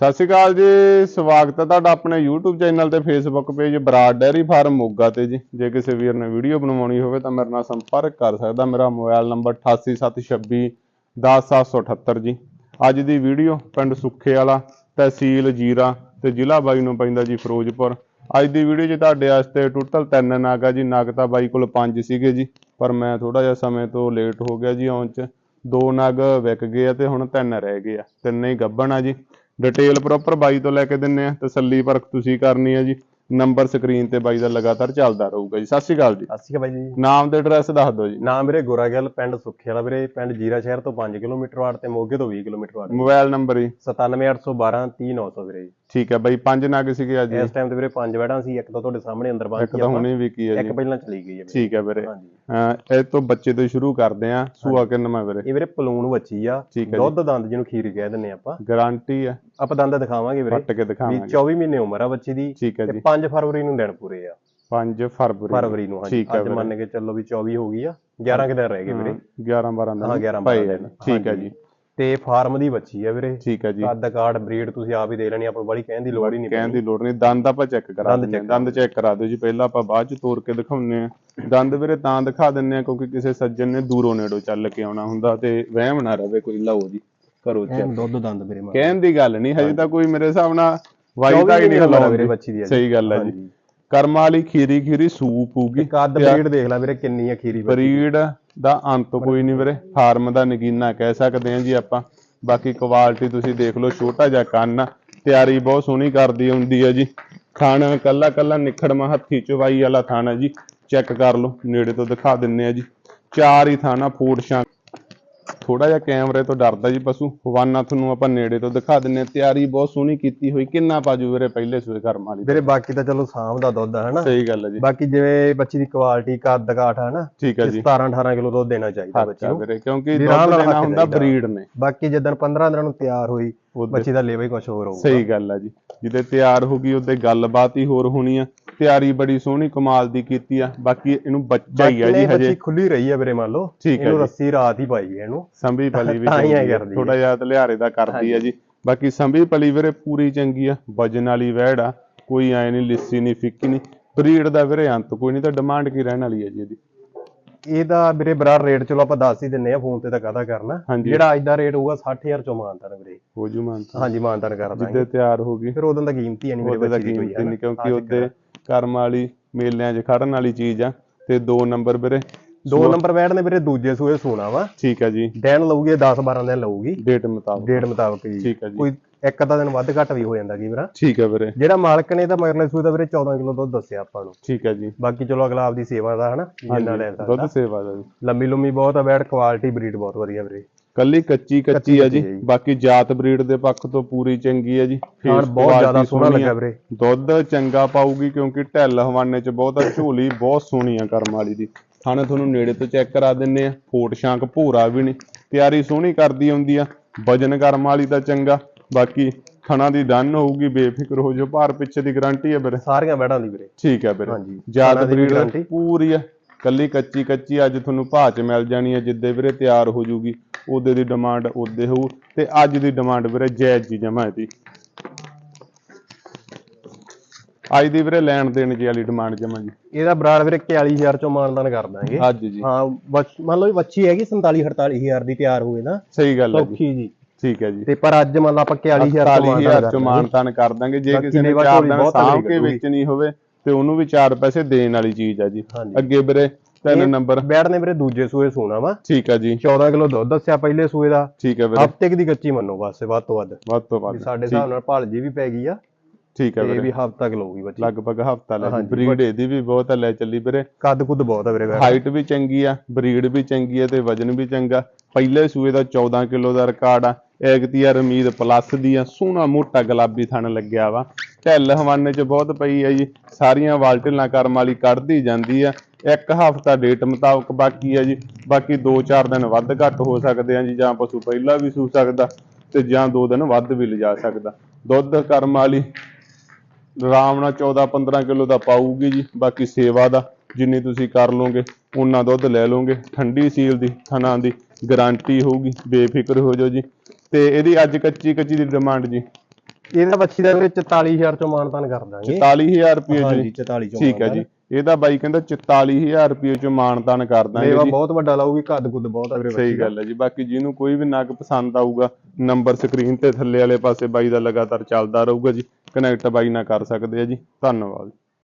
ਸਤਿ ਸ਼੍ਰੀ ਅਕਾਲ ਜੀ, ਸਵਾਗਤ ਹੈ ਤੁਹਾਡਾ ਆਪਣੇ YouTube ਚੈਨਲ ਤੇ Facebook page Brar dairy farm Moga ਤੇ ਜੀ। ਜੇ ਕਿਸੇ ਵੀਰ ਨੇ ਵੀਡੀਓ ਬਣਵਾਉਣੀ ਹੋਵੇ ਤਾਂ ਮੇਰੇ ਨਾਲ ਸੰਪਰਕ ਕਰ ਸਕਦਾ। ਮੇਰਾ ਮੋਬਾਈਲ ਨੰਬਰ 8876 10778 ਜੀ। ਅੱਜ ਦੀ ਵੀਡੀਓ ਪਿੰਡ ਸੁੱਖੇ ਵਾਲਾ ਤਹਿਸੀਲ ਜੀਰਾ ਤੇ ਜ਼ਿਲ੍ਹਾ ਬਾਈ ਨੂੰ ਪੈਂਦਾ ਜੀ ਫਿਰੋਜ਼ਪੁਰ। ਅੱਜ ਦੀ ਵੀਡੀਓ 'ਚ ਤੁਹਾਡੇ ਵਾਸਤੇ ਟੋਟਲ ਤਿੰਨ ਨਗ ਆ ਜੀ। ਨਗ ਤਾਂ ਬਾਈ ਕੋਲ ਪੰਜ ਸੀਗੇ ਜੀ, ਪਰ ਮੈਂ ਥੋੜਾ ਜਿਹਾ ਸਮੇਂ ਤੋਂ ਲੇਟ ਹੋ ਗਿਆ ਜੀ ਆਉਣ 'ਚ। ਦੋ ਨਗ ਵਿਕ ਗਏ ਆ ਤੇ ਹੁਣ ਤਿੰਨ ਰਹਿ ਗਏ ਆ। ਤਿੰਨੇ ਹੀ ਗੱਭਣ ਆ ਜੀ। ਡਿਟੇਲ ਪ੍ਰੋਪਰ ਬਾਈ ਤੋਂ ਲੈ ਕੇ ਦਿੰਨੇ ਆ ਤਸੱਲੀ ਪਰਖ ਤੁਸੀਂ ਕਰਨੀ ਆ ਜੀ। ਨੰਬਰ ਸਕਰੀਨ ਤੇ ਬਾਈ ਦਾ ਲਗਾਤਾਰ ਚੱਲਦਾ ਰਹੂਗਾ ਜੀ। ਸਤਿ ਸ਼੍ਰੀ ਅਕਾਲ ਜੀ। ਸਤਿ ਸ਼੍ਰੀ ਅਕਾਲ ਜੀ। ਨਾਮ ਤੇ ਐਡਰੈਸ ਦੱਸ ਦਿਓ ਜੀ। ਨਾਮ ਵੀਰੇ ਗੋਰਾਗਲ ਪਿੰਡ ਸੁੱਖੇ ਵਾਲਾ ਵੀਰੇ। ਪਿੰਡ ਜੀਰਾ ਸ਼ਹਿਰ ਤੋਂ 5 ਕਿਲੋਮੀਟਰ ਵਾਟ ਤੇ ਮੋਗੇ ਤੋਂ 20 ਕਿਲੋਮੀਟਰ ਵਾਟ। ਮੋਬਾਈਲ ਨੰਬਰ ਜੀ। 97812 30900 ਵੀਰੇ ਜੀ। ਠੀਕ ਹੈ ਬਾਈ ਪੰਜ ਨਗ ਸੀਗੇ ਅੱਜ ਇਸ ਟਾਈਮ ਤੇ ਵੀਰੇ ਪੰਜ ਵੈੜਾਂ ਸੀ ਇੱਕ ਤਾਂ ਤੁਹਾਡੇ ਸਾਹਮਣੇ ਅੰਦਰ ਇੱਕ ਬਾਕੀ ਤਾਂ ਹੁਣੇ ਵੀ ਕੀ ਹੈ ਇੱਕ ਪਹਿਲਾਂ ਚਲੀ ਗਈ ਹੈ ਠੀਕ ਹੈ ਵੀਰੇ। ਅਹ ਇਹ ਤੋਂ ਬੱਚੇ ਤੋਂ ਸ਼ੁਰੂ ਕਰਦੇ ਆ ਸੂਆ ਕਿੰਨਵਾਂ ਵੀਰੇ? ਇਹ ਵੀਰੇ ਪਲੂਣ ਬੱਚੀ ਆ। ਹੈ। ਦੁੱਧ ਦੰਦ ਜਿਹਨੂੰ ਖੀਰ ਕਹਿ ਦਿੰਨੇ ਆਪਾਂ। ਗਾਰੰਟੀ ਹੈ। ਆਪਾਂ ਦੰਦ ਦਿਖਾਵਾਂਗੇ ਵੀਰੇ। ਫੱਟ ਕੇ ਵੀ ਦਿਖਾਵਾਂਗੇ। 24 ਮਹੀਨੇ ਉਮਰ ਆ ਬੱਚੀ ਦੀ ਹੈ ਤੇ ਜੀ। 5 ਫਰਵਰੀ ਨੂੰ ਦਿਨ ਪੂਰੇ ਆ। 5 ਫਰਵਰੀ। ਫਰਵਰੀ ਨੂੰ ਹਾਂਜੀ। ਹੈ ਅੱਜ ਮੰਨ ਕੇ ਚੱਲੋ ਵੀ 24 ਹੋ ਗਈ ਆ। 11 ਕਿ ਦਿਨ ਰਹਿ ਗਏ ਵੀਰੇ। 11 12 ਦਿਨ ਹਾਂ 11 ਪਏ ਬਾਰਾਂ ਆ ਦਿਨ। ਜੀ। ਠੀਕ ਹੈ। ਜੀ। ਤੇ ਫਾਰਮ ਦੀ ਬੱਚੀ ਆ ਵੀਰੇ। ਠੀਕ ਹੈ ਜੀ। ਕੱਦ ਕਾਰਡ ਬਰੀਡ ਤੁਸੀਂ ਆਪ ਹੀ ਦੇ ਲੈਣੀ ਆਪਾਂ ਬੜੀ ਕਹਿਣ ਦੀ ਲੋੜ ਹੀ ਨਹੀਂ ਕਹਿਣ ਦੀ ਲੋੜ ਨਹੀਂ ਦੰਦ ਆਪਾਂ ਚੈੱਕ ਕਰਾ ਦੰਦ ਦਿੰਦੇ ਹਾਂ। ਚੈੱਕ ਕਰਾ ਦਿਓ ਜੀ ਪਹਿਲਾਂ ਆਪਾਂ ਬਾਅਦ ਚ ਤੋੜ ਕੇ ਦਿਖਾਉਂਦੇ ਆ ਦੰਦ ਵੀਰੇ ਤਾਂ ਦਿਖਾ ਦਿੰਨੇ ਆ ਕਿਉਂਕਿ ਕਿਸੇ ਸੱਜਣ ਨੇ ਦੂਰੋਂ ਨੇੜੋਂ ਚੱਲ ਕੇ ਆਉਣਾ ਹੁੰਦਾ ਤੇ ਵਹਿਮ ਨਾ ਰਵੇ ਕੋਈ ਲਓ ਜੀ ਕਰੋ ਚੈੱਕ ਦੁੱਧ ਦੰਦ ਵੀਰੇ ਮਾਰ ਕਹਿਣ ਦੀ ਗੱਲ ਨਹੀਂ ਹਜੇ ਤਾਂ ਕੋਈ ਮੇਰੇ ਹਿਸਾਬ ਨਾਲ ਵਾਈ ਦਾ ਹੀ ਨਹੀਂ ਆ ਵੀਰੇ ਹਲਾਉਂਦੀ। ਬੱਚੀ ਦੀ ਸਹੀ ਗੱਲ ਹੈ ਜੀ। ਕਰਮਾਂ ਵਾਲੀ ਖੀਰੀ ਖੀਰੀ ਸੂਪ ਹੋਊਗੀ। ਕੱਦ ਬਰੀਡ ਦੇਖ ਲੈ ਵੀਰੇ ਕਿੰਨੀ ਅਖੀਰੀ ਬੱਚੀ ਬਰੀਡ ਦਾ ਅੰਤ ਕੋਈ ਨਹੀਂ ਵੀਰੇ। ਫਾਰਮ ਦਾ ਨਗੀਨਾ ਕਹਿ ਸਕਦੇ ਹਾਂ ਜੀ ਆਪਾਂ। ਬਾਕੀ ਕੁਆਲਿਟੀ ਤੁਸੀਂ ਦੇਖ ਲਓ, ਛੋਟਾ ਜਿਹਾ ਕੰਨ ਤਿਆਰੀ ਬਹੁਤ ਸੋਹਣੀ ਕਰਦੀ ਹੁੰਦੀ ਹੈ ਜੀ। ਥਣ ਕੱਲਾ ਕੱਲਾ ਨਿਖੜਮਾ ਹੱਥੀ ਚਵਾਈ ਵਾਲਾ ਥਾਣਾ ਜੀ। ਚੈੱਕ ਕਰ ਲਓ, ਨੇੜੇ ਤੋਂ ਦਿਖਾ ਦਿੰਨੇ ਆ ਜੀ। ਚਾਰ ਹੀ ਥਾਣਾ ਫੂਡ ਸ਼ਾਂ ਥੋੜਾ ਜਿਹਾ ਕੈਮਰੇ ਤੋਂ ਡਰਦਾ ਜੀ ਪਸ਼ੂ। ਹਵਾਨਾ ਤੁਹਾਨੂੰ ਆਪਾਂ ਨੇੜੇ ਤੋਂ ਦਿਖਾ ਦਿੰਨੇ ਆ ਤਿਆਰੀ ਬਹੁਤ ਸੋਹਣੀ ਕੀਤੀ ਹੋਈ। ਕਿੰਨਾ ਪਾਜੂ ਵੀਰੇ ਪਹਿਲੇ ਸੂਏ ਕਰਮ ਵਾਲੀ ਵੀਰੇ ਬਾਕੀ ਤਾਂ ਚਲੋ ਸਾਂਭ ਦਾ ਦੁੱਧ ਆ ਹਨਾ? ਸਹੀ ਗੱਲ ਹੈ ਜੀ। ਬਾਕੀ ਜਿਵੇਂ ਬੱਚੀ ਦੀ ਕੁਆਲਿਟੀ ਕੱਦ ਕਾਠ ਹਨਾ? ਠੀਕ ਹੈ ਜੀ। 17 18 ਕਿਲੋ ਦੁੱਧ ਦੇਣਾ ਚਾਹੀਦਾ ਬੱਚੀ ਨੂੰ। ਵੀਰੇ ਕਿਉਂਕਿ ਦੁੱਧ ਦੇਣਾ ਹੁੰਦਾ। ਬਰੀਡ ਨੇ। ਬਾਕੀ ਜਦੋਂ 15 ਦਿਨਾਂ ਨੂੰ ਤਿਆਰ ਹੋਈ ਬੱਚੀ ਦਾ ਲੇਵਾ ਹੀ ਕੁਝ ਹੋਰ ਹੋਊਗਾ। ਸਹੀ ਗੱਲ ਹੈ ਜੀ। ਜਿਹਦੇ ਤਿਆਰ ਹੋ ਗਈ ਉਹਦੇ ਗੱਲਬਾਤ ਹੀ ਹੋਰ ਹੋਣੀ ਆ। ਤਿਆਰੀ ਬੜੀ ਸੋਹਣੀ ਕਮਾਲ ਦੀ ਕੀਤੀ ਆ। ਬਾਕੀ ਇਹਨੂੰ ਬੱਚਾ ਹੀ ਆ ਜੀ ਹਜੇ। ਬੱਚੀ ਖੁੱਲੀ ਰਹੀ ਆ ਵੀਰੇ ਮੰਨ ਲਓ। ਇਹਨੂੰ। ਰੱਸੀ ਰਾਤ ਹੀ ਪਾਈ ਹੈ ਇਹਨੂੰ। ਸੰਭੀ ਪਲੀ ਵੀ ਆ, ਥੋੜਾ ਜਿਹਾ ਤਲਿਆਰੇ ਦਾ ਕਰਦੀ ਆ ਜੀ। ਬਾਕੀ ਸੰਭੀ ਪਲੀ ਵੀਰੇ ਪੂਰੀ ਚੰਗੀ ਆ। ਵਜਨ ਵਾਲੀ ਵਹਿੜ ਆ। ਕੋਈ ਐ ਨਹੀਂ ਲਿੱਸੀ ਨਹੀਂ ਫਿੱਕੀ ਨਹੀਂ। ਬਰੀਡ ਦਾ ਵੀਰੇ ਅੰਤ ਕੋਈ ਨਹੀਂ ਤਾਂ ਡਿਮਾਂਡ ਕੀ ਰਹਿਣ ਵਾਲੀ ਹੈ ਜੀ ਇਹਦੀ। ਇਹਦਾ ਵੀਰੇ ਬਰਾੜ ਰੇਟ ਚਲੋ ਆਪਾਂ ਦੱਸ ਹੀ ਦਿੰਨੇ ਆ ਫੋਨ ਤੇ ਤਾਂ ਕਾਹਦਾ ਕਰਨਾ। ਹਾਂਜੀ। ਜਿਹੜਾ ਅੱਜ ਦਾ ਰੇਟ ਹੋਊਗਾ 60000 ਚੋਂ ਮਾਨਤਾਨ ਵੀਰੇ। ਹੋ ਜੂ ਮਾਨਤਾ ਹਾਂਜੀ ਮਾਨਤਾਨ ਕਰ ਦਾਂਗੇ। ਜਿੱਦੇ ਤਿਆਰ ਹੋ ਗਈ। ਫਿਰ ਉਦੋਂ ਦਾ ਕੀਮਤੀ ਨਹੀਂ ਮੇਰੇ ਉਹਦੇ ਦਾ ਬੱਚੇ ਦੀ ਕੋਈ ਕੀਮਤ ਹੈ ਨਹੀਂ ਕਿਉਂਕਿ ਉਹਦੇ ਕਰਮ ਵਾਲੀ ਮੇਲਿਆਂ 'ਚ ਖੜਨ ਵਾਲੀ ਚੀਜ਼ ਆ ਤੇ ਦੋ ਨੰਬਰ ਵੀਰੇ। ਦੋ ਨੰਬਰ ਬੈਠ ਨੇ ਵੀਰੇ ਦੂਜੇ ਸੂਏ ਸੋਨਾ ਵਾ। ਠੀਕ ਹੈ ਜੀ। ਦਿਨ ਲਊਗੀ 10 12 ਦਿਨ ਲਊਗੀ। ਡੇਟ ਮੁਤਾਬਕ। ਡੇਟ ਮੁਤਾਬਕ ਜੀ। ਠੀਕ ਹੈ ਜੀ। ਕੋਈ ਇੱਕ ਅੱਧਾ ਦਿਨ ਵੱਧ ਘੱਟ ਵੀ ਹੋ ਜਾਂਦਾ ਕੀ ਵੀਰਾ ਠੀਕ ਹੈ ਵੀਰੇ। ਜਿਹੜਾ ਮਾਲਕ ਨੇ ਤਾਂ ਮਗਰਲੇ ਸੂਏ ਦਾ ਵੀਰੇ 14 ਕਿਲੋ ਦੁੱਧ ਦੱਸਿਆ ਆਪਾਂ ਨੂੰ। ਠੀਕ ਹੈ ਜੀ। ਬਾਕੀ ਚਲੋ ਅਗਲਾ ਆਪਦੀ ਸੇਵਾ ਦਾ ਹਨਾ ਜਿੰਨਾ ਲੈ ਸਕਦਾ। ਦੁੱਧ ਸੇਵਾ ਦਾ ਜੀ। ਲੰਮੀ ਲੰਮੀ ਬਹੁਤ ਆ ਬੈਠ ਕੁਆਲਿਟੀ ਬਰੀਡ ਬਹੁਤ ਵਧੀਆ ਵੀਰੇ। ਕੱਲੀ ਕੱਚੀ ਕੱਚੀ ਆ ਜੀ। ਬਾਕੀ ਜਾਤ ਬਰੀਡ ਦੇ ਪੱਖ ਤੋਂ ਪੂਰੀ ਚੰਗੀ ਹੈ ਜੀ। Face ਬਹੁਤ ਜ਼ਿਆਦਾ ਸੋਹਣਾ ਆ। ਲੱਗਾ ਵੀਰੇ। ਦੁੱਧ ਚੰਗਾ ਪਾਊਗੀ ਕਿਉਂਕਿ ਢਿੱਲ ਹਵਾਨੇ 'ਚ ਬਹੁਤ ਆ ਝੋਲੀ ਬਹੁਤ ਸੋਹਣੀ ਆ ਕਰਮ ਵਾਲੀ ਦੀ। ਥਾਣੇ ਤੁਹਾਨੂੰ ਨੇੜੇ ਤੋਂ ਚੈੱਕ ਕਰਾ ਦਿੰਨੇ ਆ। ਫੋਟ ਸ਼ਾਂਕ ਭੂਰਾ ਵੀ ਨਹੀਂ ਤਿਆਰੀ ਸੋਹਣੀ ਕਰਦੀ ਹੁੰਦੀ ਆ। ਵਜਨ ਕਰਮ ਵਾਲੀ ਦਾ ਚੰਗਾ। ਬਾਕੀ ਥਣਾ ਦੀ ਡਨ ਹੋਊਗੀ ਬੇਫਿਕਰ ਹੋ ਜਾਓ ਭਾਰ ਪਿੱਛੇ ਦੀ ਗਾਰੰਟੀ ਹੈ ਵੀਰੇ। ਸਾਰੀਆਂ ਬੈੜਾਂ ਦੀ ਵੀਰੇ। ਠੀਕ ਹੈ ਵੀਰੇ। ਹਾਂਜੀ। ਜਾਤ ਥਣਾ ਦੀ ਵੀ ਬਰੀਡ। ਪੂਰੀ ਆ ਕੱਲੀ ਕੱਚੀ ਕੱਚੀ ਅੱਜ ਤੁਹਾਨੂੰ ਭਾਅ 'ਚ ਮਿਲ ਜਾਣੀ ਹੈ ਜਿੱਦੇ ਵੀਰੇ ਤਿਆਰ ਹੋ ਜੂਗੀ। ਉਹਦੇ ਦੀ ਡਿਮਾਂਡ ਉਹਦੇ ਹੋਊ ਤੇ ਅੱਜ ਦੀ ਡਿਮਾਂਡ ਵੀਰੇ ਜਾਇਜ਼ ਜੀ ਜਮਾ ਇਹਦੀ। ਅੱਜ ਦੀ ਵੀਰੇ ਲੈਣ ਦੇਣ ਜੀ ਵਾਲੀ ਡਿਮਾਂਡ ਜਮਾ ਜੀ। ਇਹਦਾ ਬਰਾੜ ਵੀਰੇ 41000 ਚੋਂ ਮਾਨਦਾਨ ਕਰ ਦਾਂਗੇ। ਜੀ। ਹਾਂ ਮੰਨ ਲਓ ਵੀ ਬੱਚੀ ਹੈਗੀ 47 48000 ਦੀ ਤਿਆਰ ਹੋਏ ਨਾ। ਸਹੀ ਗੱਲ ਹੈ ਜੀ। ਠੀਕ ਹੈ ਜੀ। ਤੇ ਪਰ ਅੱਜ ਮੰਨ ਲਾ ਆਪਾਂ 41000 ਤੋਂ 40000 ਚ ਮਾਨਤਾਨ ਕਰ ਦਾਂਗੇ। ਜੇ ਕਿਸੇ ਨੇ ਚਾਰ ਦਿਨ ਸਾਂਭ ਕੇ। ਵੇਚਣੀ ਹੋਵੇ ਤੇ ਉਹਨੂੰ ਵੀ ਚਾਰ ਪੈਸੇ ਦੇਣ ਵਾਲੀ ਚੀਜ਼ ਆ ਜੀ। ਅੱਗੇ ਵੀਰੇ ਤਿੰਨ ਨੰਬਰ। ਬੈੜ ਨੇ ਵੀਰੇ ਦੂਜੇ ਸੂਏ ਸੋਣਾ ਵਾ। ਠੀਕ ਹੈ ਜੀ। 14 ਕਿਲੋ ਦੁੱਧ ਦੱਸਿਆ ਪਹਿਲੇ ਸੂਏ ਦਾ। ਠੀਕ ਹੈ ਵੀਰੇ। ਹਫ਼ਤੇ ਦੀ ਕੱਚੀ ਮੰਨੋ ਬਸ ਵੱਧ ਤੋਂ ਵੱਧ। ਵੱਧ ਤੋਂ ਵੱਧ। ਸਾਡੇ ਹਿਸਾਬ ਨਾਲ ਭਾਲਜੀ ਵੀ ਪੈ ਗਈ ਆ। ਠੀਕ ਹੈ ਵੀਰੇ। ਵੀ ਹਫਤਾ ਕਿਲੋ ਹੋਊਗੀ ਬੱਚੀ। ਲਗਭਗ ਹਫਤਾ ਲੈ। ਬਰੀਡ ਇਹਦੀ ਵੀ ਬਹੁਤ ਆ, ਲੈ ਚੱਲੀ ਵੀਰੇ। ਕੱਦ ਕੁੱਦ ਬਹੁਤ ਆ ਵੀਰੇ ਹਾਈਟ ਵੀ ਚੰਗੀ ਆ ਬਰੀਡ ਵੀ ਚੰਗੀ ਆ ਤੇ ਵਜਨ ਵੀ ਚੰਗਾ। ਪਹਿਲੇ ਸੂਏ ਦਾ 14 ਕਿਲੋ ਦਾ ਰਿਕਾਰਡ ਆ। ਐਗਤੀਆ ਰਮੀਦ ਪਲੱਸ ਦੀ ਆ ਸੋਹਣਾ ਮੋਟਾ ਗੁਲਾਬੀ ਥਣ ਲੱਗਿਆ ਵਾ। ਢਿੱਲ ਹਵਾਨੇ ਚ ਬਹੁਤ ਪਈ ਆ ਜੀ। ਸਾਰੀਆਂ ਵਾਲਟਲਾਂ ਕਰਮ ਵਾਲੀ ਕੱਢਦੀ ਜਾਂਦੀ ਆ। ਇੱਕ ਹਫਤਾ ਡੇਟ ਮੁਤਾਬਕ ਬਾਕੀ ਆ ਜੀ। ਬਾਕੀ 2-4 ਦਿਨ ਵੱਧ ਘੱਟ ਹੋ ਸਕਦੇ ਆ ਜੀ ਜਾਂ ਪਸ਼ੂ ਪਹਿਲਾਂ ਵੀ ਸੂ ਸਕਦਾ ਤੇ ਜਾਂ 2 ਦਿਨ ਵੱਧ ਵੀ ਲਿਜਾ ਸਕਦਾ। ਦੁੱਧ ਕਰਮ ਵਾਲੀ ਆਰਾਮ ਨਾਲ 14-15 ਕਿਲੋ ਦਾ ਪਾਊਗੀ ਜੀ ਬਾਕੀ ਸੇਵਾ ਦਾ ਜਿੰਨੀ ਤੁਸੀਂ ਕਰ ਲੋਗੇ ਉਨਾ ਦੁੱਧ ਲੈ ਲੋਗੇ ਠੰਡੀ ਸੀਲ ਦੀ ਥਣਾ ਦੀ ਗਾਰੰਟੀ ਹੋਊਗੀ ਬੇਫਿਕਰ ਹੋ ਜਾਓ ਜੀ। ਤੇ ਇਹਦੀ ਅੱਜ ਕੱਚੀ ਕੱਚੀ ਦੀ ਡਿਮਾਂਡ ਜੀ। ਇਹਦਾ ਬੱਚੀ ਦਾ ਵੀਰੇ 44000 ਚੋਂ ਮਾਨਤਾਨ ਕਰ ਦਾਂਗੇ। 44000 ਰੁਪਏ ਜੀ। 44 ਚੋਂ ਠੀਕ ਹੈ ਜੀ। ਇਹਦਾ ਬਾਈ ਕਹਿੰਦਾ 44000 ਰੁਪਏ ਚ ਮਾਨਤਾਨ ਕਰ ਦਾਂਗੇ ਜੀ। ਬਹੁਤ ਵੱਡਾ ਲਾਊਗੀ ਕੱਦ ਕੁੱਦ ਬਹੁਤ ਆ ਵੀਰੇ ਸਹੀ। ਗੱਲ ਹੈ ਜੀ। ਬਾਕੀ ਜਿਹਨੂੰ ਕੋਈ ਵੀ ਨਗ ਪਸੰਦ ਆਊਗਾ ਨੰਬਰ ਸਕਰੀਨ ਤੇ ਥੱਲੇ ਵਾਲੇ ਪਾਸੇ ਬਾਈ ਦਾ ਲਗਾਤਾਰ ਚੱਲਦਾ ਰਹੂਗਾ ਜੀ। ਕਨੈਕਟ ਬਾਈ ਨਾਲ ਕਰ ਸਕਦੇ ਆ ਜੀ। ਧੰਨਵਾਦ।